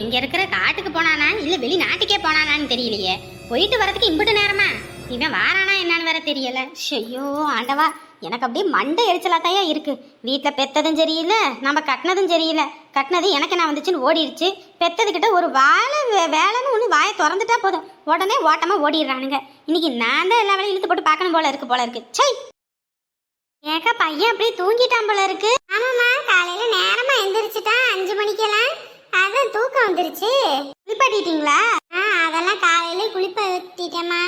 இங்க இருக்கிற காட்டுக்கு போனானா இல்ல வெளிநாட்டுக்கே போனானான்னு தெரியலையே? போயிட்டு வரதுக்கு இம்புட்டு நேரமா? இவன் வாரானா என்னன்னு வேற தெரியல. ஐயோ ஆண்டவா எனக்கு அப்படியே மண்டை எரிச்சலாத்தையா இருக்கு. வீட்டில் பெத்ததும் சரியில்லை நம்ம கட்டினதும் சரியில்லை. கட்டினது எனக்கு நான் வந்துச்சுன்னு ஓடிடுச்சு பெத்ததுக்கிட்ட ஒரு வேலை வே- வேலைன்னு ஒன்று வாயை திறந்துட்டா போதும். உடனே ஓட்டமாக ஓடிடுறானுங்க. இன்னைக்கு நான் தான் எல்லா வேலையும் இழுத்து போட்டு பார்க்கணும் போல இருக்கு போல இருக்கு. சை ஏக்கா பையன் அப்படியே தூங்கிட்டான் போல இருக்கு. ஆமாம்மா காலையில நேரமா எந்திரிச்சிட்டான். அஞ்சு மணிக்கெல்லாம் அதான் தூக்கம் வந்துருச்சு. குளிப்பாட்டிட்டீங்களா? ஆ அதெல்லாம் காலையில குளிப்பாட்டிட்டேம்மா.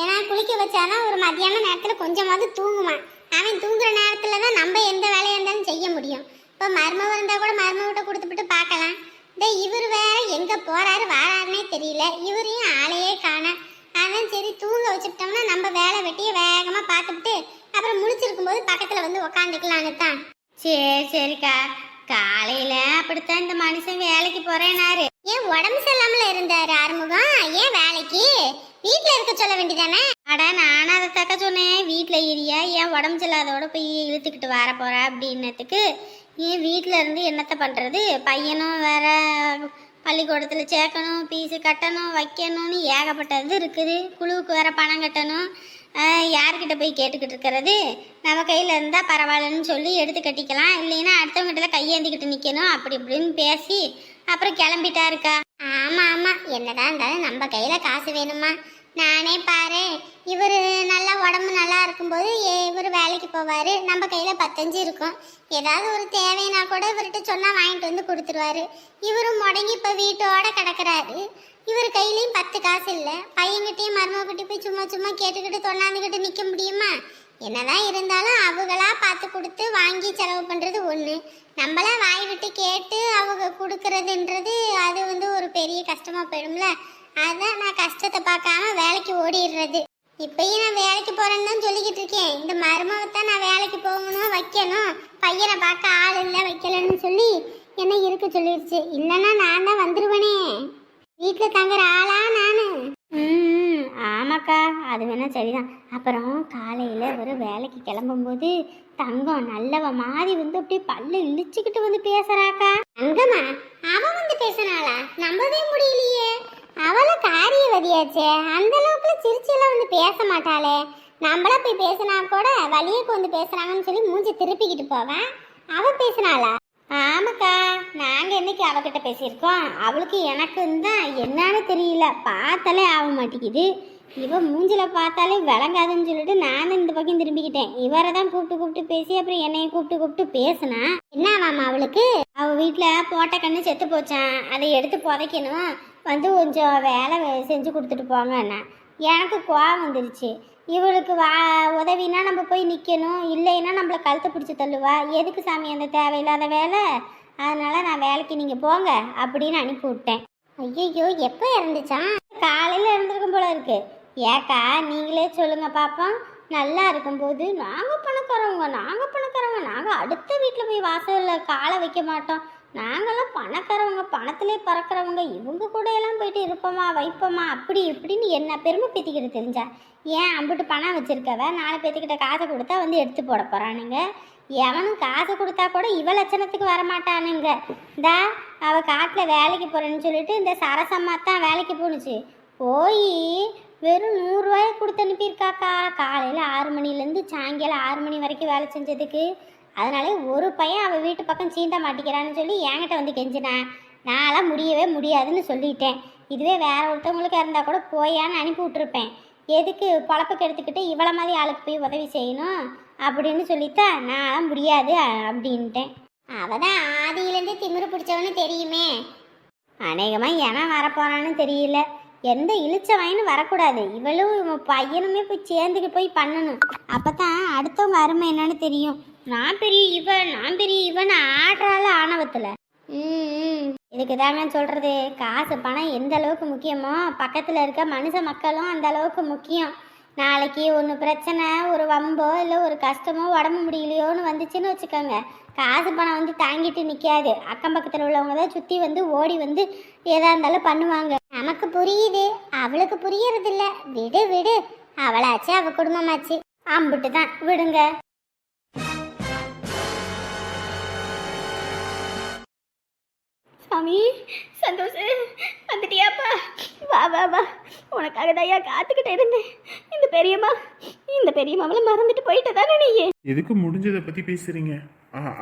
ஏன்னா குளிக்க வச்சாதான் ஒரு மத்தியான நேரத்துல கொஞ்சமாவது தூங்குவான் அவன் தூங்குற நேரத்துல தான் நம்ம எந்த வேலையா இருந்தாலும் செய்ய முடியும். இப்போ மருமவ இருந்தா கூட மருமகிட்ட கொடுத்துட்டு பார்க்கலாம். இந்த இவர் வேற எங்க போறாரு வாராருன்னே தெரியல. இவரையும் ஆளையே காண. அதான் சரி தூங்க வச்சுட்டோம்னா நம்ம வேலை வெட்டியை வேகமா பார்த்துட்டு அப்புறம் முடிச்சிருக்கும் போது பக்கத்துல வந்து உக்காந்துக்கலான்னு தான் சரி சரிக்கா. காலையில அப்படித்தான் இந்த மனுஷன் வேலைக்கு போறேனாரு. ஏன் உடம்பு சரியில்லாமல இருந்தாரு ஆறுமுகம்? ஏன் வேலைக்கு? வீட்டுல இருக்க சொல்ல வேண்டியதானே? அட நானும் அதை தக்க சொன்னேன். வீட்டில் ஏரியா ஏன் உடம்பு சரியில்லாதோட போய் இழுத்துக்கிட்டு வர போற அப்படின்னதுக்கு? ஏன் வீட்டில் இருந்து என்னத்த பண்ணுறது பையனும் வேற பள்ளிக்கூடத்தில் சேர்க்கணும் ஃபீஸு கட்டணும் வைக்கணும்னு ஏகப்பட்டது இருக்குது. குழுவுக்கு வேற பணம் கட்டணும். யார்கிட்ட போய் கேட்டுக்கிட்டு இருக்கிறது? நம்ம கையில் இருந்தால் பரவாயில்லன்னு சொல்லி எடுத்து கட்டிக்கலாம். இல்லைன்னா அடுத்தவங்ககிட்ட கையேந்திக்கிட்டு நிற்கணும் அப்படி இப்படின்னு பேசி அப்புறம் கிளம்பிட்டாருக்கா. ஆமாம் ஆமாம் என்னதான் இருந்தாலும் நம்ம கையில் காசு வேணுமா? நானே பாரு இவர் நல்லா உடம்பு நல்லா இருக்கும்போது இவர் வேலைக்கு போவார். நம்ம கையில் பத்தஞ்சு இருக்கும். ஏதாவது ஒரு தேவைன்னா கூட இவர்கிட்ட சொன்னால் வாங்கிட்டு வந்து கொடுத்துருவாரு. இவரும் முடங்கி இப்போ வீட்டோட கிடக்கிறாரு. இவர் கையிலயும் பத்து காசு இல்ல. பையன்கிட்டயும் மருமகிட்ட போய் சும்மா சும்மா கேட்டுக்கிட்டு தொண்ணாந்துக்கிட்டு நிக்க முடியுமா? என்னதான் இருந்தாலும் அவங்களா பார்த்து கொடுத்து வாங்கி செலவு பண்றது ஒண்ணு. நம்மளா வாய் விட்டு கேட்டு அவங்க கொடுக்கறதுன்றது அது வந்து ஒரு பெரிய கஷ்டமா போயிடும்ல. அதான் நான் கஷ்டத்தை பார்க்காம வேலைக்கு ஓடிடுறது. இப்பயும் நான் வேலைக்கு போறேன்னு தான் சொல்லிக்கிட்டு இருக்கேன். இந்த மருமகத்தான் நான் வேலைக்கு போகணும் வைக்கணும். பையனை பார்க்க ஆள் இல்லை வைக்கலன்னு சொல்லி என்ன இருக்க சொல்லிடுச்சு இல்லைன்னா நான் தான் வந்துடுவேனே வீட்டில் தங்குற ஆளா நானு. ம் ஆமாக்கா அது வேணா சரிதான். அப்புறம் காலையில் ஒரு வேலைக்கு கிளம்பும்போது தங்கம் நல்லவ மாதிரி வந்து அப்படியே பல்ல இழிச்சுக்கிட்டு வந்து பேசுறாக்கா. அங்கம்மா அவ வந்து பேசினாளா நம்பவே முடியலையே. அவள காரியவதியாச்சே. அந்த அளவுக்கு சிரிச்செல்லாம் வந்து பேச மாட்டாளே. நம்மளா போய் பேசினா கூட வழியக்கு வந்து பேசுறாங்கன்னு சொல்லி மூஞ்சி திருப்பிக்கிட்டு போவேன் அவ பேசினாளா ஆமாக்கா நாங்கள் என்னைக்கு அவகிட்ட பேசியிருக்கோம்? அவளுக்கு எனக்கு தான் என்னன்னு தெரியல. பார்த்தாலே ஆக மாட்டேங்குது. இவன் மூஞ்சில் பார்த்தாலே விளங்காதுன்னு சொல்லிட்டு நானும் இந்த பக்கம் திரும்பிக்கிட்டேன். இவரை தான் கூப்பிட்டு கூப்பிட்டு பேசி அப்புறம் என்னைய கூப்பிட்டு கூப்பிட்டு பேசினா? என்னவாமா அவளுக்கு? அவள் வீட்டில் போட்ட கண்ணு செத்து போச்சான் அதை எடுத்து புதைக்கணும். வந்து கொஞ்சம் வேலை செஞ்சு கொடுத்துட்டு போங்கண்ணா. எனக்கு கோவம் வந்துருச்சு. இவளுக்கு வா உதவினா நம்ம போய் நிற்கணும் இல்லைன்னா நம்மளை கழுத்தை பிடிச்சி தள்ளுவா. எதுக்கு சாமி அந்த தேவையில்லாத வேலை? அதனால நான் வேலைக்கு நீங்கள் போங்க அப்படின்னு அனுப்பி விட்டேன். ஐயோ எப்போ இறந்துச்சான் காலையில் இறந்துருக்கும் போல இருக்கு. ஏக்கா நீங்களே சொல்லுங்க பாப்போம். நல்லா இருக்கும்போது நாங்கள் பணக்காரவங்க நாங்கள் பணக்காரவங்க நாங்கள் அடுத்த வீட்டில் போய் வாசலில் காலை வைக்க மாட்டோம். நாங்களாம் பணக்காரவங்க பணத்திலே பறக்கிறவங்க இவங்க கூட எல்லாம் போயிட்டு இருப்போமா வைப்போமா அப்படி இப்படின்னு என்ன பெருமை பேத்திக்கிட்டு தெரிஞ்சா. ஏன் அம்பிட்டு பணம் வச்சுருக்கவ? நாலு பேத்துக்கிட்ட காசை கொடுத்தா வந்து எடுத்து போட போகிறானுங்க எவனும் காசு கொடுத்தா கூட இவ லட்சணத்துக்கு வரமாட்டானுங்க. இந்தா அவள் காட்டில் வேலைக்கு போகிறேன்னு சொல்லிட்டு இந்த சரசம்மா தான் வேலைக்கு போணுச்சு. போய் வெறும் நூறுரூவாயை கொடுத்து அனுப்பியிருக்காக்கா. காலையில் ஆறு மணிலேருந்து சாயங்காலம் ஆறு மணி வரைக்கும் வேலை செஞ்சதுக்கு. அதனாலே ஒரு பையன் அவள் வீட்டு பக்கம் சீந்த மாட்டேங்கிறான்னு சொல்லி என்கிட்ட வந்து கெஞ்சினான் நான்லாம் முடியவே முடியாதுன்னு சொல்லிட்டேன். இதுவே வேற ஒருத்தவங்களுக்கு இருந்தால் கூட போயான்னு அனுப்பி விட்டுருப்பேன். எதுக்கு பொழப்புக்கு எடுத்துக்கிட்டு இவ்வளோ மாதிரி ஆளுக்கு போய் உதவி செய்யணும் அப்படின்னு சொல்லித்தான் நான் முடியாது அப்படின்ட்டேன். அப்படின்ட்டேன் தான் ஆதியிலேருந்து திமிரு பிடிச்சவனு தெரியுமே. அநேகமாக ஏன்னா வரப்போறான்னு தெரியல. எந்த இழிச்ச வாயின்னு வரக்கூடாது. இவளும் பையனுமே போய் சேர்ந்துக்கு போய் பண்ணணும். அப்போ தான் அடுத்தவங்க அருமை என்னன்னு தெரியும். நான் பெரிய இவன் நான் பெரிய இவன் ஆடுறால ஆணவத்தில். ம் இதுக்கு தாங்க சொல்கிறது காசு பணம் எந்த அளவுக்கு முக்கியமோ பக்கத்தில் இருக்க மனுஷ மக்களும் அந்த அளவுக்கு முக்கியம். நாளைக்கு ஒன்று பிரச்சனை ஒரு வம்போ இல்லை ஒரு கஷ்டமோ உடம்பு முடியலையோன்னு வந்துச்சுன்னு வச்சுக்கோங்க. காசு பணம் வந்து தாங்கிட்டு நிற்காது அக்கம் பக்கத்தில் உள்ளவங்க தான் சுற்றி வந்து ஓடி வந்து எதாக இருந்தாலும் பண்ணுவாங்க. நமக்கு புரியுது. அவளுக்கு புரியறதில்ல. விடு விடு. அவளாச்சு அவள் குடும்பமாச்சு. அம்பிட்டு தான் விடுங்க. சாமி சந்தோஷ் வந்துட்டியாப்பா. வா வா வா. உனக்காக தயா காத்துக்கிட்டே இருந்தேன். இந்த பெரியம்மா இந்த பெரியம்மாவில் மறந்துட்டு போயிட்டதானே நீ எதுக்கு முடிஞ்சதை பற்றி பேசுறீங்க?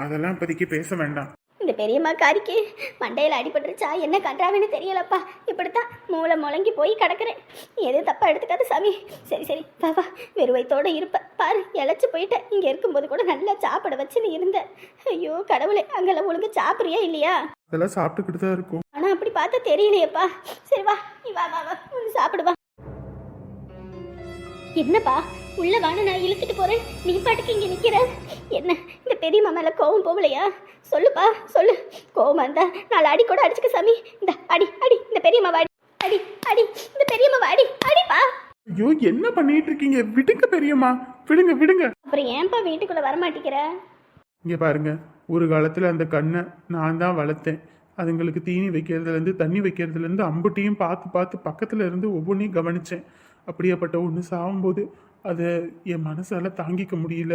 அதெல்லாம் இப்போதைக்கு பேச வேண்டாம். இந்த பெரியம்மா காரிக்கு மண்டையில் அடிபட்டுருச்சா? என்ன கண்டாங்கன்னு தெரியலப்பா. இப்படித்தான் மூளை முழங்கி போய் கிடக்குறேன். எதுவும் தப்பா எடுத்துக்காத சாமி. சரி சரி வா வெறுவைத்தோட இருப்ப. பாரு இழைச்சி போயிட்டேன் இங்கே இருக்கும்போது கூட நல்லா சாப்பிட வச்சு நீ இருந்த. ஐயோ கடவுளே அங்கெல்லாம் ஒழுங்கு சாப்பிட்றியா இல்லையா? அதெல்லாம் சாப்பிட்டுக்கிட்டு தான் இருக்கும். ஆனா அப்படி பார்த்தா தெரியலையேப்பா. சரி வா. நீ வா வா வா. வந்து சாப்பிடு வா. என்னப்பா? உள்ள வான நான் இழுத்துட்டு போறேன். நீ பாட்டுக்கு இங்க நிக்கிற. என்ன இந்த பெரியம்மா மேல கோவம் போகலையா? சொல்லுப்பா சொல்லு. கோவம் இருந்தா நாலு அடி கூட அடிச்சுக்க சாமி. இந்த அடி அடி இந்த பெரியம்மா வாடி அடி அடி இந்த பெரியம்மா வாடி அடிப்பா. ஐயோ என்ன பண்ணிட்டு இருக்கீங்க? விடுங்க பெரியம்மா. விடுங்க விடுங்க. அப்புறம் ஏன்பா வீட்டுக்குள்ள வரமாட்டேங்கிற இங்க பாருங்க ஒரு காலத்துல அந்த கண்ணை நான் தான் வளர்த்தேன். அதுங்களுக்கு தீனி வைக்கிறதுலேருந்து தண்ணி வைக்கிறதுலேருந்து அம்புட்டியும் பார்த்து பார்த்து பக்கத்துல இருந்து ஒவ்வொன்றையும் கவனிச்சேன். அப்படியாப்பட்ட ஒன்று சாகும்போது அதை என் மனசால தாங்கிக்க முடியல.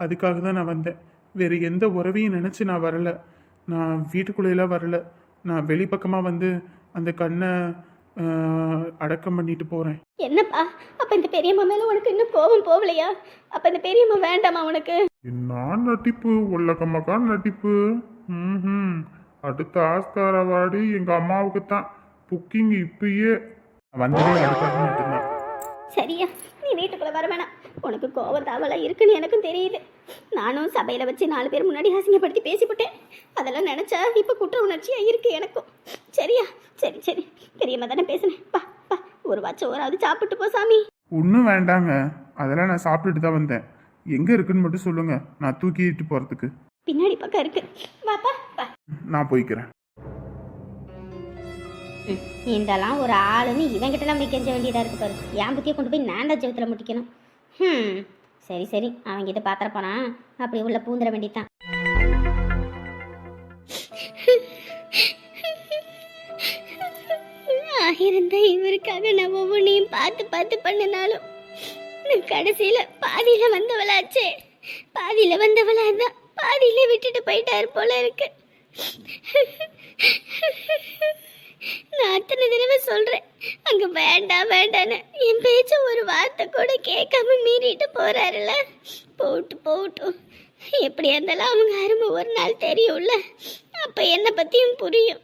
அதுக்காக தான் நான் வந்தேன். வேறு எந்த உறவையும் நினச்சி நான் வரல. நான் வீட்டுக்குள்ளேலாம் வரல. நான் வெளிப்பக்கமாக வந்து அந்த கண்ணை அடக்கம் பண்ணிட்டு போகிறேன் என்னப்பா? அப்ப இந்த பெரியம்மா மேல உனக்கு இன்னும் கோவம் போகலையா? அப்ப இந்த பெரியம்மா வேண்டாமா உனக்கு? நான் நட்டிப்பு உள்ளக்கம்மக்கா நட்டிப்பு ம் அடுத்த ஆஸ்கார் அவார்டு எங்க அம்மாவுக்கு தான் புக்கிங் இப்பயே. வந்ததே சரியா? நீ வீட்டுக்குள்ள வர வேணாம். உனக்கு கோவம் தாவலாம் இருக்குன்னு எனக்கும் தெரியுது நானும் சபையில வச்சு நாலு பேர் முன்னாடி அசிங்கப்படுத்தி பேசிவிட்டேன் அதெல்லாம் நினைச்சா இப்ப குற்ற உணர்ச்சியா இருக்கு எனக்கும். சரியா? சரி சரி. பெரியம்மா தானே பேசுனேன் பா பா. ஒரு வாட்சம் ஓராவது சாப்பிட்டு போ சாமி. ஒன்றும் வேண்டாங்க. அதெல்லாம் நான் சாப்பிட்டுட்டு தான் வந்தேன். எங்கே இருக்குன்னு மட்டும் சொல்லுங்க. நான் தூக்கிட்டு போகிறதுக்கு பின்னாடி பக்கம் இருக்கு. வாப்பா வா நான் போய்க்கிறேன். இதெல்லாம் ஒரு ஆளுன்னு இவங்கிட்டலாம் போய் கெஞ்ச வேண்டியதாக இருக்கு பாரு. என் புத்தியை கொண்டு போய் நான் தான் ஜெவத்தில் முட்டிக்கணும். ம் சரி சரி. அவங்கிட்ட பாத்திர போனா அப்படி உள்ள பூந்துட வேண்டியதான் ஆயிருந்த இவருக்காக நான் ஒவ்வொன்றையும் பார்த்து பார்த்து பண்ணினாலும் கடைசியில் கடைசியில பாதியில வந்தவளாச்சே. பாதியில வந்தவளா தான் பாதியிலே விட்டுட்டு போயிட்டாரு போல இருக்கு. நான் அத்தனை தடவை சொல்றேன். அங்க வேண்டாம் வேண்டான்னு என் பேச்ச ஒரு வார்த்தை கூட கேட்காம மீறிட்டு போறாருல போட்டு போட்டும் எப்படியா இருந்தாலும் அவங்க அருமை ஒரு நாள் தெரியும்ல. அப்ப என்ன பத்தியும் புரியும்.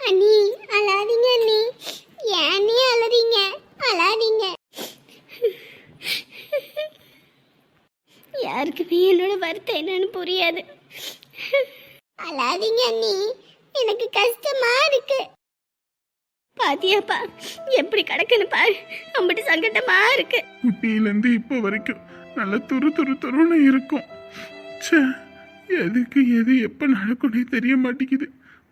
அண்ணி அழாதீங்க அண்ணி. ஏன் அழறீங்க? அழாதீங்க. யாருக்குமே என்னோட வருத்தம் என்னன்னு புரியாது. அழாதீங்க அண்ணி. எனக்கு கஷ்டமா இருக்கு. பாத்தியாப்பா எப்படி கிடக்குன்னு பாரு. அம்பிட்டு சங்கடமா இருக்கு. குட்டியிலேருந்து இப்போ வரைக்கும் நல்ல துரு துரு துருன்னு இருக்கும். ச்சே எதுக்கு எது எப்போ நடக்கும்னே தெரிய மாட்டேங்குது.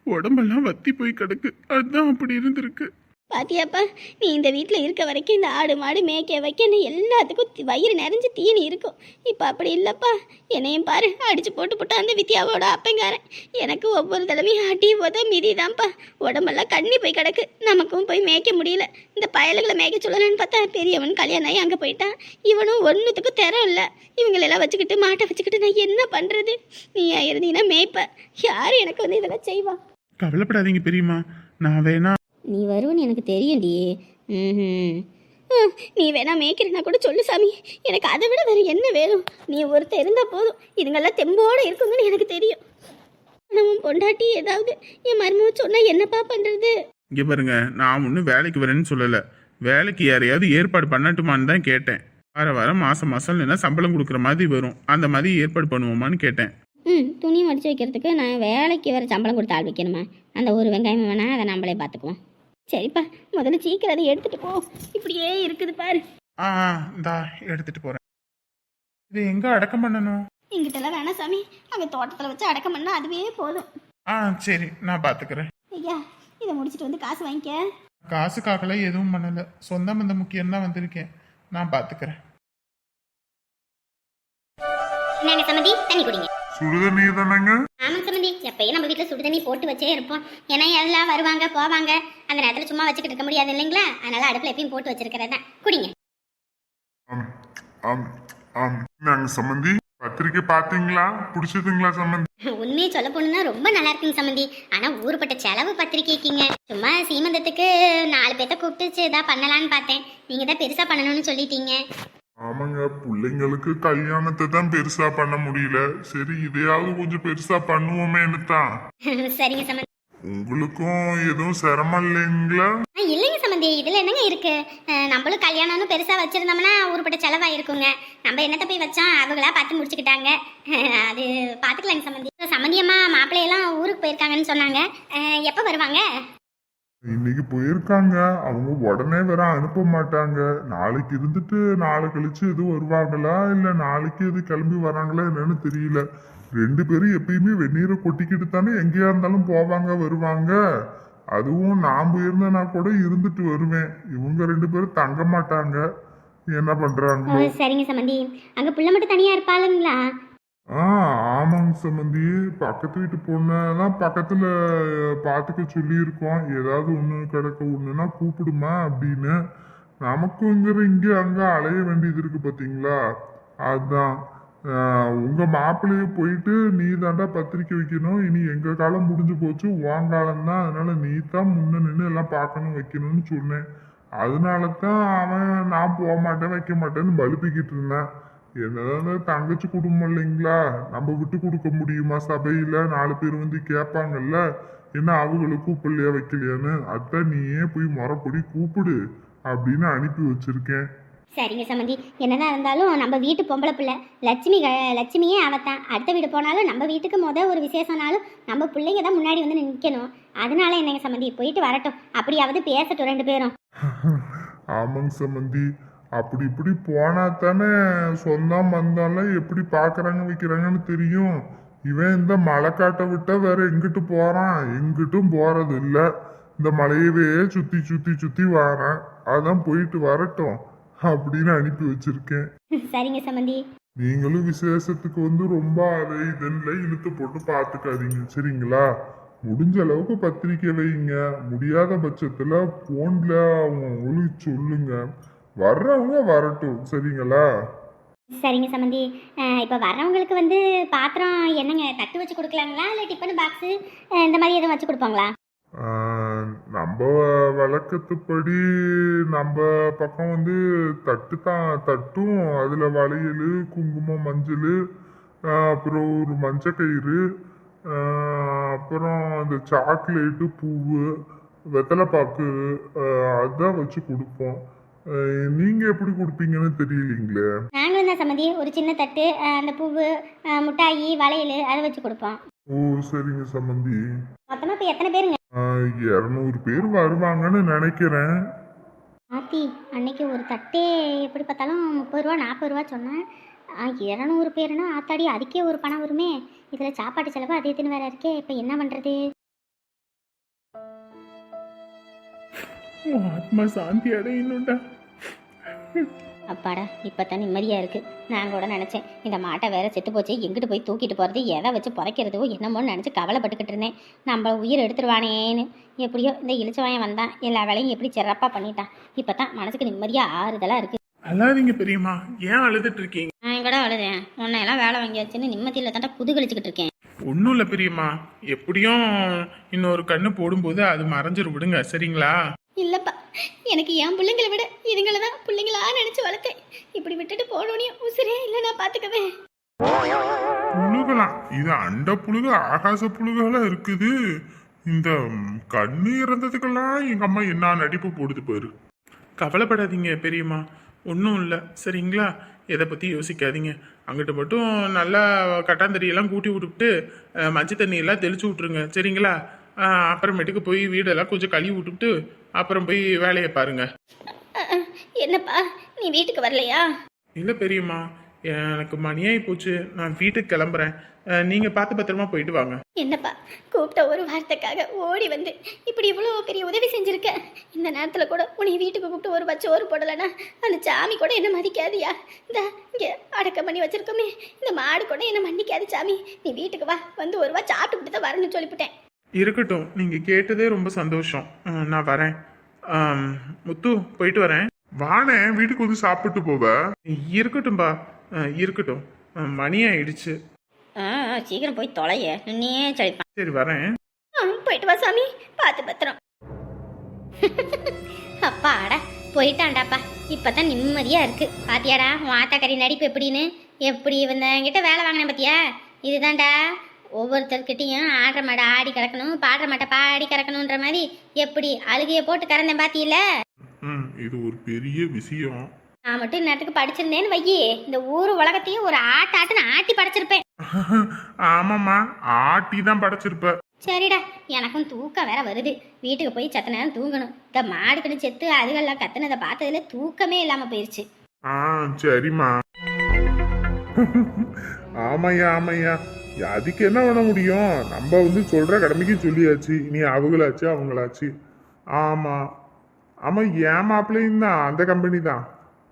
உடம்பெல்லாம் வத்தி போய் கிடக்கு. அதுதான் அப்படி இருந்திருக்கு. பாத்தியாப்பா நீ இந்த வீட்டில் இருக்க வரைக்கும் இந்த ஆடு மாடு மேய்க்க வைக்கன்னு எல்லாத்துக்கும் வயிறு நிறைஞ்சு தீனி இருக்கும். இப்போ அப்படி இல்லைப்பா. என்னையும் பாரு அடிச்சு போட்டு போட்டு அந்த வித்யாவோட அப்பங்காரன். எனக்கு ஒவ்வொரு தடவையும் அடி மிதி மிதிதான்ப்பா உடம்பெல்லாம் கண்ணி போய் கிடக்கு. நமக்கும் போய் மேய்க்க முடியல. இந்த பயலுகளை மேய்க்க சொல்லணும்னு பார்த்தா பெரியவன் கல்யாணம் ஆகி அங்கே போயிட்டான். இவனும் ஒன்றுத்துக்கும் திறம் இல்லை. இவங்களெல்லாம் வச்சுக்கிட்டு மாட்டை வச்சுக்கிட்டு நான் என்ன பண்ணுறது நீ இருந்தீங்கன்னா மேய்ப்ப. யார் எனக்கு வந்து இதெல்லாம் செய்வா? கவலைப்படாதீங்க பெரியம்மா. நான் வேணா நீ வருவன்னு எனக்கு தெரியும்டி. ம், நீ வேணா மேய்க்கிறனா கூட சொல்லு சாமி. எனக்கு அதை விட வேற என்ன வேணும்? நீ ஒருத்தர் இருந்தா போதும். இதுங்கெல்லாம் தெம்போட இருக்குங்கன்னு எனக்கு தெரியும். நம்ம பொண்டாட்டி ஏதாவது என் மருமக சொன்னா என்னப்பா பண்றது? இங்கே பாருங்க நான் ஒன்றும் வேலைக்கு வரேன்னு சொல்லலை. வேலைக்கு யாரையாவது ஏற்பாடு பண்ணட்டுமான்னு தான் கேட்டேன். வார வாரம் மாதம் மாதம் இல்லைன்னா சம்பளம் கொடுக்குற மாதிரி வரும். அந்த மாதிரி ஏற்பாடு பண்ணுவோமான்னு கேட்டேன். ம் துணி மடிச்சு வைக்கிறதுக்கு நான் வேலைக்கு வேற சம்பளம் கொடுத்து ஆள் வைக்கணுமா? அந்த ஒரு வெங்காயம் வேணா அதை நம்மளே பார்த்துக்குவோம். சரிப்பா முதல்ல சீக்கிரம் அதை எடுத்துட்டு போ. இப்படியே இருக்குது பாரு. ஆ இந்தா எடுத்துட்டு போகிறேன் இது எங்கே அடக்கம் பண்ணணும்? எங்கிட்டலாம் வேணாம் சாமி. அங்கே தோட்டத்தில் வச்சு அடக்கம் பண்ணா அதுவே போதும். ஆ சரி நான் பார்த்துக்கிறேன் ஐயா இதை முடிச்சிட்டு வந்து காசு வாங்கிக்க. காசுக்காகல எதுவும் பண்ணலை. சொந்த பந்த முக்கியம் தான் வந்திருக்கேன். நான் பார்த்துக்கிறேன் என்னங்க சம்மதி தண்ணி குடிங்க. சுடுதண்ணி தானேங்க ஆமாம் சம்மதி எப்பயும் நம்ம வீட்டில் சுடு தண்ணி போட்டு வச்சே இருப்போம். ஏன்னா எல்லாம் வருவாங்க போவாங்க அந்த நேரத்தில் சும்மா வச்சுக்கிட்டு இருக்க முடியாது இல்லைங்களா? அதனால அடுப்பில் எப்பயும் போட்டு வச்சிருக்கிறது. குடிங்க. ஆம் ஆம் ஆம். நாங்க சம்மந்தி பத்திரிக்கை பாத்தீங்களா பிடிச்சதுங்களா சம்பந்தி உண்மையை சொல்ல போனா ரொம்ப நல்லா இருக்குங்க சம்மந்தி ஆனா ஊருப்பட்ட செலவு பத்திரிக்கைக்குங்க. சும்மா சீமந்தத்துக்கு நாலு பேத்த கூப்பிட்டு இதா பண்ணலான்னு பார்த்தேன். நீங்க தான் பெருசா பண்ணணும்னு சொல்லிட்டீங்க. ஆமாங்க பிள்ளைங்களுக்கு கல்யாணத்தை தான் பெருசா பண்ண முடியல. சரி இதையாவது கொஞ்சம் பெருசா பண்ணுவோமேன்னு தான். சரிங்க சம்மந்தி உங்களுக்கும் எதுவும் சிரமம் இல்லைங்களா? இல்லைங்க சம்மந்தி இதுல என்னங்க இருக்கு? நம்மளும் கல்யாணம்னு பெருசா வச்சிருந்தோம்னா ஊருப்பட்ட செலவாயிருக்குங்க. நம்ம என்னத்த போய் வச்சோம்? அவங்களா பார்த்து முடிச்சுக்கிட்டாங்க. அது பாத்துக்கலாங்க சம்மந்தி சம்மந்தியம்மா மாப்பிள்ளையெல்லாம் ஊருக்கு போயிருக்காங்கன்னு சொன்னாங்க. எப்ப வருவாங்க? இன்னைக்கு போயிருக்காங்க. அவங்க உடனே வேற அனுப்ப மாட்டாங்க. நாளைக்கு இருந்துட்டு நாளை கழிச்சு எதுவும் வருவாங்களா இல்ல நாளைக்கு எது கிளம்பி வராங்களா? என்னன்னு தெரியல. ரெண்டு பேரும் எப்பயுமே வெந்நீரை கொட்டிக்கிட்டு தானே எங்கேயா இருந்தாலும் போவாங்க வருவாங்க. அதுவும் நான் போயிருந்தேன்னா கூட இருந்துட்டு வருவேன். இவங்க ரெண்டு பேரும் தங்க மாட்டாங்க. என்ன பண்றாங்க சரிங்க சமந்தி. அங்க புள்ள மட்டும் தனியா இருப்பாளுங்களா? ஆ ஆமாங்க சம்பந்தி பக்கத்து வீட்டு பொண்ணை தான் பக்கத்துல பார்த்துக்க சொல்லியிருக்கோம். ஏதாவது ஒன்று கிடக்க ஒன்றுனா கூப்பிடுமா அப்படின்னு. நமக்குங்கிற இங்கே அங்கே அலைய வேண்டியது இருக்கு பார்த்தீங்களா அதுதான் உங்கள் உங்க மாப்பிள்ளைய போயிட்டு நீ தாண்டா பத்திரிக்கை வைக்கணும். இனி எங்க காலம் முடிஞ்சு போச்சு. உன் காலம் தான். அதனால நீ தான் முன்ன நின்று எல்லாம் பார்க்கணும் வைக்கணும்னு சொன்னேன். அதனால தான் அவன் நான் போக மாட்டேன் வைக்க மாட்டேன்னு பலுப்பிக்கிட்டு இருந்தேன். என்னதான் தங்கச்சி குடும்பம் இல்லைங்களா நம்ம விட்டு கொடுக்க முடியுமா சபையில? நாலு பேர் வந்து கேட்பாங்கல்ல என்ன அவங்கள கூப்பிடலையா வைக்கலையான்னு? அதான் நீயே போய் முறைப்படி கூப்பிடு அப்படின்னு அனுப்பி வச்சிருக்கேன். சரிங்க சம்மந்தி என்னதான் இருந்தாலும் நம்ம வீட்டு பொம்பளை பிள்ளை. லட்சுமி க- லட்சுமியே அவத்தான் அடுத்த வீடு போனாலும் நம்ம வீட்டுக்கு முத ஒரு விசேஷம்னாலும் நம்ம பிள்ளைங்க தான் முன்னாடி வந்து நிற்கணும் அதனால என்னங்க சம்மந்தி போயிட்டு வரட்டும். அப்படியாவது பேசட்டும் ரெண்டு பேரும். ஆமாங்க சம்பந்தி அப்படி இப்படி போனா தானே சொந்தம் வந்தாலும் எப்படி பார்க்கறாங்க வைக்கிறாங்கன்னு தெரியும். இவன் இந்த மலைக்காட்டை விட்டா வேற எங்கிட்டு போறான்? எங்கிட்டும் போறது இல்ல. இந்த மலையவே சுத்தி சுத்தி சுத்தி வாரான். அதான் போயிட்டு வரட்டும் அப்படின்னு அனுப்பி வச்சிருக்கேன். சரிங்க சம்மந்தி நீங்களும் விசேஷத்துக்கு வந்து ரொம்ப அதை இதன்ல இழுத்து போட்டு பார்த்துக்காதீங்க சரிங்களா? முடிஞ்ச அளவுக்கு பத்திரிக்கை வைங்க. முடியாத பட்சத்துல போன்ல அவங்களுக்கு சொல்லுங்க. வர்றவங்க வரட்டும் சரிங்களா? சரிங்க சம்மந்தி இப்போ வர்றவங்களுக்கு வந்து பாத்திரம் என்னங்க தட்டு வச்சு கொடுக்கலாங்களா? இல்லை டிஃபன் பாக்ஸு இந்த மாதிரி எதுவும் வச்சு கொடுப்பாங்களா? நம்ம வழக்கத்துப்படி நம்ம பக்கம் வந்து தட்டு தான் தட்டும். அதுல வளையல் குங்குமம் மஞ்சள் அப்புறம் ஒரு மஞ்சக்கயிறு அப்புறம் அந்த சாக்லேட்டு பூவு வெத்தலைப்பாக்கு அதான் வச்சு கொடுப்போம். நீங்க எப்படி கொடுப்பீங்கன்னு தெரியலீங்களே? நாங்களும் தான் சம்மந்தி ஒரு சின்ன தட்டு அந்த பூவு மிட்டாயி வளையல் அதை வச்சு கொடுப்போம். ஓ சரிங்க சம்மந்தி. மொத்தமாக இப்போ எத்தனை பேருங்க? இரநூறு பேர் வருவாங்கன்னு நினைக்கிறேன். ஆத்தி அன்னைக்கு ஒரு தட்டே எப்படி பார்த்தாலும் முப்பது ரூபா நாற்பது ரூபா சொன்னேன். இரநூறு பேருனா ஆத்தாடி அதுக்கே ஒரு பணம் வருமே. இதில் சாப்பாட்டு செலவு அது இதுன்னு வேற இருக்கே இப்போ என்ன பண்ணுறது உன் ஆத்மா சாந்தி அடையணும்டா. அப்பாடா இப்போ தான் நிம்மதியாக இருக்குது நான் கூட நினச்சேன் இந்த மாட்டை வேற செத்து போச்சு எங்கிட்டு போய் தூக்கிட்டு போகிறது எதை வச்சு புதைக்கிறதோ என்னமோன்னு நினச்சி கவலைப்பட்டுக்கிட்டு இருந்தேன். நம்மள உயிர் எடுத்துருவானேன்னு. எப்படியோ இந்த இளிச்சவாயன் வந்தான். எல்லா வேலையும் எப்படி சிறப்பாக பண்ணிட்டான். இப்போ தான் மனசுக்கு நிம்மதியாக ஆறுதலாக இருக்குது அழாதீங்க பெரியம்மா. ஏன் அழுதுட்டு இருக்கீங்க? நான் கூட அழுதேன்? உன்னையெல்லாம் வேலை வாங்கியாச்சுன்னு நிம்மதியில் தாண்டா குதுகலிச்சுக்கிட்டு இருக்கேன். ஒன்றும் இல்லை பெரியம்மா. எப்படியும் இன்னொரு கண்ணு போடும்போது அது மறைஞ்சிரு விடுங்க. சரிங்களா? இல்லைப்பா எனக்கு என் பிள்ளைங்களை விட இதுங்களை தான் பிள்ளைங்களா நினச்சி வளர்த்தேன். இப்படி விட்டுட்டு போனோன்னே உசுரே இல்லை நான் பார்த்துக்குவேன் புழுகலாம். இது அண்ட புழுக ஆகாச புழுகெல்லாம் இருக்குது. இந்த கண்ணு இறந்ததுக்கெல்லாம் எங்க அம்மா என்ன நடிப்பு போடுது பாரு. கவலைப்படாதீங்க பெரியம்மா. ஒன்றும் இல்லை. சரிங்களா? எதை பற்றி யோசிக்காதீங்க. அங்கிட்டு மட்டும் நல்லா கட்டாந்தறியெல்லாம் கூட்டி விட்டுவிட்டு மஞ்சள் தண்ணியெல்லாம் தெளிச்சு விட்ருங்க சரிங்களா? அப்புறமேட்டுக்கு போய் வீடெல்லாம் கொஞ்சம் கழுவி விட்டுவிட்டு அப்புறம் போய் வேலையை பாருங்க. என்னப்பா? நீ வீட்டுக்கு வரலையா? இல்லை பெரியம்மா எனக்கு மணியாகி போச்சு. நான் வீட்டுக்கு கிளம்புறேன். நீங்க பார்த்து பத்திரமா போயிட்டு வாங்க. என்னப்பா? கூப்பிட்ட ஒரு வார்த்தைக்காக ஓடி வந்து இப்படி இவ்வளோ பெரிய உதவி செஞ்சிருக்க? இந்த நேரத்தில் கூட உன்னை வீட்டுக்கு கூப்பிட்டு ஒரு பச்சை ஓறு போடலைன்னா அந்த சாமி கூட என்ன மதிக்காதியா? இந்த இங்கே அடக்கம் பண்ணி வச்சிருக்கோமே இந்த மாடு கூட என்ன மன்னிக்காது சாமி. நீ வீட்டுக்கு வா வந்து ஒரு வா சாப்பிட்டுக்கிட்டு தான் வரணும்னு சொல்லிவிட்டேன் இருக்கட்டும். நீங்க கேட்டதே ரொம்ப சந்தோஷம். நான் வரேன். முத்து போயிட்டு வரேன். வானே வீட்டுக்கு வந்து சாப்பிட்டு போவ? இருக்கட்டும்பா. இருக்கட்டும். மணி ஆயிடுச்சு. சீக்கிரம் போய் தொலைய. நின்னே செழிப்பான் சரி வரேன். போயிட்டு வா சாமி. பார்த்து பத்திரம். அப்பாடா போயிட்டான்டாப்பா. இப்பதான் நிம்மதியா இருக்கு. பாத்தியாடா உன் ஆத்தாக்கறி நடிப்பு எப்படின்னு? எப்படி இவங்கிட்ட வேலை வாங்கினேன் பாத்தியா? இதுதான்டா. ஒவ்வொருத்தர்கிட்டையும் ஆடுற மாட்டை ஆடி கிடக்கணும் பாடுற மாட்டை பாடி கிடக்கணுன்ற மாதிரி எப்படி அழுகைய போட்டு கறந்தேன் பாத்தியில ம் இது ஒரு பெரிய விஷயம். நான் மட்டும் இந்நேரத்துக்கு படிச்சிருந்தேன்னு வையி இந்த ஊர் உலகத்தையும் ஒரு ஆட்ட ஆட்டுன்னு ஆட்டி படைச்சிருப்பேன். ஆமாம்மா ஆட்டி தான் படைச்சிருப்ப. சரிடா எனக்கும் தூக்கம் வேற வருது. வீட்டுக்கு போய் சத்த நேரம் தூங்கணும். இந்த மாடுக்கணும் செத்து அதுகெல்லாம் கத்துனதை பார்த்ததுல தூக்கமே இல்லாம போயிருச்சு. ஆ சரிம்மா. ஆமையா ஆமையா. அதுக்கு என்ன பண்ண முடியும்? நம்ம வந்து சொல்கிற கடமைக்கு சொல்லியாச்சு. நீ அவங்களாச்சு அவங்களாச்சு. ஆமாம் ஆமாம் என் மாப்பிள்ளையும் தான். அந்த கம்பெனி தான்.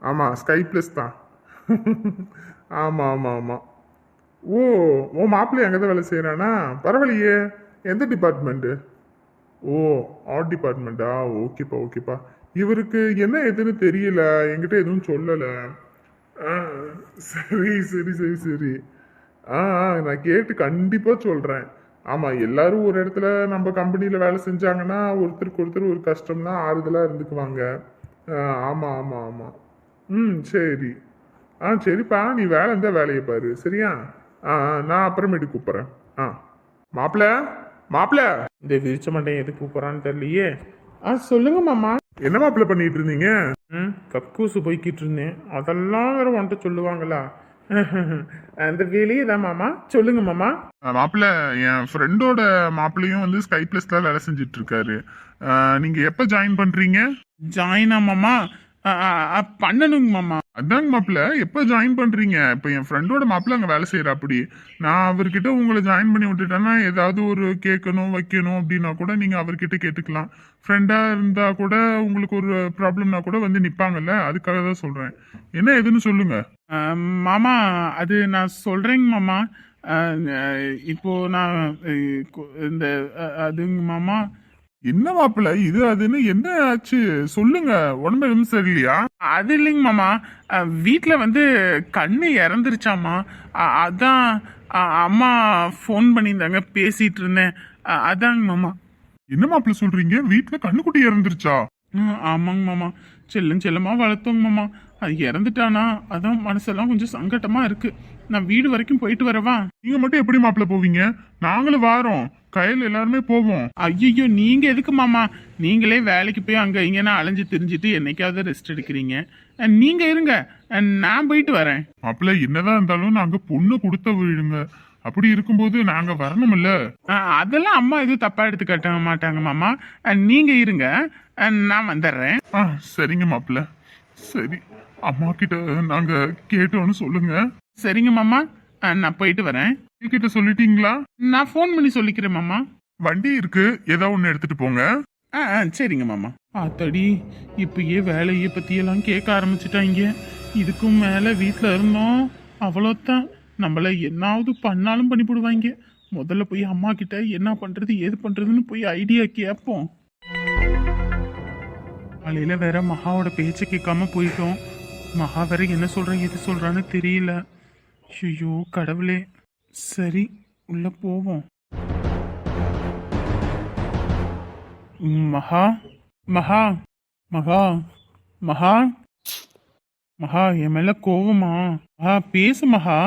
ஆமாம் ஸ்கை ப்ளஸ் தான். ஆமாம் ஆமாம் ஆமாம் ஓ உன் மாப்பிள்ளை அங்கே தான் வேலை செய்கிறானா பரவாயில்லையே. எந்த டிபார்ட்மெண்ட்டு ஓ ஆர்ட் டிபார்ட்மெண்ட்டா ஓகேப்பா ஓகேப்பா. இவருக்கு என்ன எதுன்னு தெரியல. என்கிட்ட எதுவும் சொல்லலை. சரி சரி சரி சரி. ஆ நான் கேட்டு கண்டிப்பாக சொல்கிறேன் ஆமாம் எல்லாரும் ஒரு இடத்துல நம்ம கம்பெனியில் வேலை செஞ்சாங்கன்னா ஒருத்தருக்கு ஒருத்தர் ஒரு கஷ்டம்னா ஆறுதலாக இருந்துக்குவாங்க. ஆமாம் ஆமாம் ஆமாம் ம் சரி. ஆ சரிப்பா நீ வேலை இருந்தால் வேலையை பாரு சரியா? ஆ நான் அப்புறமேட்டு கூப்பிட்றேன். ஆ. மாப்பிள்ள மாப்பிள்ள இந்த விரிச்ச மண்டையன் எதுக்கு கூப்பிட்றான்னு தெரியலையே. ஆ சொல்லுங்க மாமா. என்ன மாப்பிள்ள பண்ணிட்டு இருந்தீங்க? ம் கக்கூசு போய்கிட்டு இருந்தேன். அதெல்லாம் வேற உன்கிட்ட சொல்லுவாங்களா? அந்த வேலையே தான் மாமா. சொல்லுங்க மாமா. மாப்பிள்ள என் ஃப்ரெண்டோட மாப்பிள்ளையும் வந்து ஸ்கை பிளஸ்ல வேலை செஞ்சுட்டு இருக்காரு. நீங்க எப்ப ஜாயின் பண்றீங்க? ஜாயினா மாமா ஆ, ஆ, ஆ, பண்ணணுங்க மாமா. அதாங்க மாப்பிள்ள எப்போ ஜாயின் பண்ணுறீங்க இப்போ என் ஃப்ரெண்டோட மாப்பிள்ள அங்கே வேலை செய்கிற அப்படி. நான் அவர்கிட்ட உங்களை ஜாயின் பண்ணி விட்டுட்டேன்னா ஏதாவது ஒரு கேட்கணும் வைக்கணும் அப்படின்னா கூட நீங்கள் அவர்கிட்ட கேட்டுக்கலாம். ஃப்ரெண்டாக இருந்தால் கூட உங்களுக்கு ஒரு ப்ராப்ளம்னா கூட வந்து நிற்பாங்கல்ல அதுக்காக தான் சொல்கிறேன் என்ன ஏதுன்னு சொல்லுங்கள் மாமா அது நான் சொல்கிறேங்க மாமா. இப்போது நான் இந்த அதுங்க மாமா என்ன மாப்பிள்ள? இது அதுன்னு என்ன ஆச்சு? சொல்லுங்க. உடம்பு எதுவும் சரியில்லையா? அது இல்லைங்க மாமா. வீட்டில் வந்து கண்ணு இறந்துருச்சாமா. அதான் அம்மா ஃபோன் பண்ணியிருந்தாங்க பேசிட்டு இருந்தேன் அதாங்க மாமா. என்ன மாப்பிள்ள சொல்றீங்க? வீட்டுல கண்ணுக்குட்டி இறந்துருச்சா? ஆமாங்க மாமா. செல்லம் செல்லமா வளர்த்தோங்க மாமா. அது இறந்துட்டானா? அதான் மனசெல்லாம் கொஞ்சம் சங்கட்டமா இருக்கு. நான் வீடு வரைக்கும் போயிட்டு வரவா? நீங்க மட்டும் எப்படி மாப்பிள்ள போவீங்க? நாங்களும் வாரோம். கையில் எல்லாருமே போவோம். ஐயோ நீங்க எதுக்கு மாமா? நீங்களே வேலைக்கு போய் அங்க இங்கன்னா அலைஞ்சு திரிஞ்சிட்டு என்னைக்காவது ரெஸ்ட் எடுக்கிறீங்க? நீங்க இருங்க. நான் போயிட்டு வரேன். மாப்பிள்ள என்னதான் இருந்தாலும் நாங்க பொண்ணு கொடுத்த வீடுங்க. அப்படி இருக்கும்போது நாங்க வரணும்ல? அதெல்லாம் அம்மா எதுவும் தப்பா எடுத்துக்கட்ட மாட்டாங்க மாமா. நீங்க இருங்க. நான் வந்துடுறேன். சரிங்க மாப்பிள்ள. சரி அம்மா கிட்ட நாங்க கேட்டோம்னு சொல்லுங்க. சரிங்க மாமா. நான் போயிட்டு வரேன். கிட்ட சொல்லிட்டீங்களா? நான் ஃபோன் பண்ணி சொல்லிக்கிறேன் மாமா. வண்டி இருக்கு. ஏதோ ஒண்ணு எடுத்துட்டு போங்க. ஆ ஆ, சரிங்க மாமா. ஆத்தாடி இப்பயே வேலையை பற்றியெல்லாம் கேட்க ஆரம்பிச்சிட்டாங்க. இதுக்கும் மேலே வீட்டில் இருந்தோம் அவ்வளோத்தான் நம்மளை என்னாவது பண்ணாலும் பண்ணிவிடுவாங்க முதல்ல போய் அம்மா கிட்ட என்ன பண்ணுறது ஏது பண்ணுறதுன்னு போய் ஐடியா கேட்போம். காலையில் வேற மகாவோட பேச்சை கேட்காம போயிட்டோம். மகா வேற என்ன சொல்கிறா எது சொல்கிறான்னு தெரியல. ஐயோ கடவுளே. சரி உள்ளே போவோம். மகா மகா மகா மகா மகா என் மேல கோவமா? மகா பேசு மகா.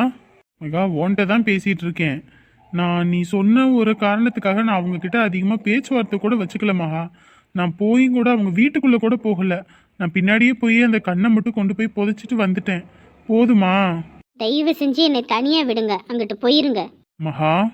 மகா ஓன்ட்ட தான் பேசிட்டு இருக்கேன். நான் நீ சொன்ன ஒரு காரணத்துக்காக நான் அவங்க கிட்ட அதிகமா பேச்சுவார்த்தை கூட வச்சுக்கல மகா. நான் போய் கூட அவங்க வீட்டுக்குள்ள கூட போகல. நான் பின்னாடியே போய் அந்த கண்ணை மட்டும் கொண்டு போய் புதைச்சிட்டு வந்துட்டேன். போதுமா? தயவு செஞ்சு என்னை தனியா விடுங்க. அங்கிட்டு போயிருங்க. மகா.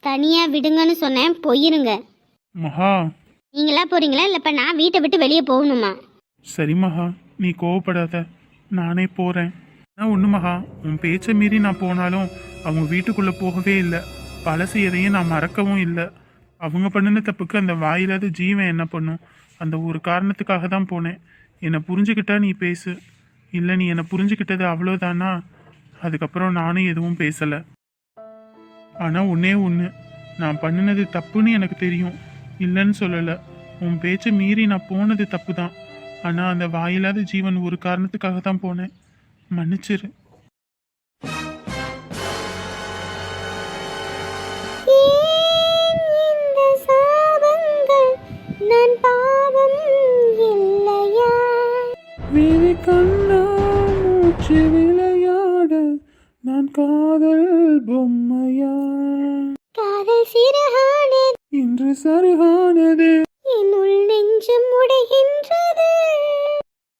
தனியா விடுங்கன்னு சொன்னேன் போயிருங்க. மகா. நீங்களா போறீங்களா? இல்ல இப்ப நான் வீட்டை விட்டு வெளியே போகணுமா? சரி மகா. நீ கோவப்படாத. நானே போறேன். நான் ஒன்று மகா. உன் பேச்சை மீறி நான் போனாலும் அவங்க வீட்டுக்குள்ள போகவே இல்லை. பழசு எதையும் நான் மறக்கவும் இல்லை. அவங்க பண்ணின தப்புக்கு அந்த வாயில்லாத ஜீவன் என்ன பண்ணும்? அந்த ஒரு காரணத்துக்காக தான் போனேன். என்னை புரிஞ்சுக்கிட்டா நீ பேசு. இல்லை நீ என்னை புரிஞ்சுக்கிட்டது அவ்வளோதானா அதுக்கப்புறம் நானும் எதுவும் பேசலை. ஆனால் ஒன்றே ஒன்று நான் பண்ணினது தப்புன்னு எனக்கு தெரியும். இல்லைன்னு சொல்லலை. உன் பேச்சை மீறி நான் போனது தப்பு தான் ஆனால் அந்த வாயில்லாத ஜீவன் ஒரு காரணத்துக்காக தான் போனேன். மன்னிச்சிரு. காதல் பொம்மையா? காதல் சிறகான இன்று சருகானது.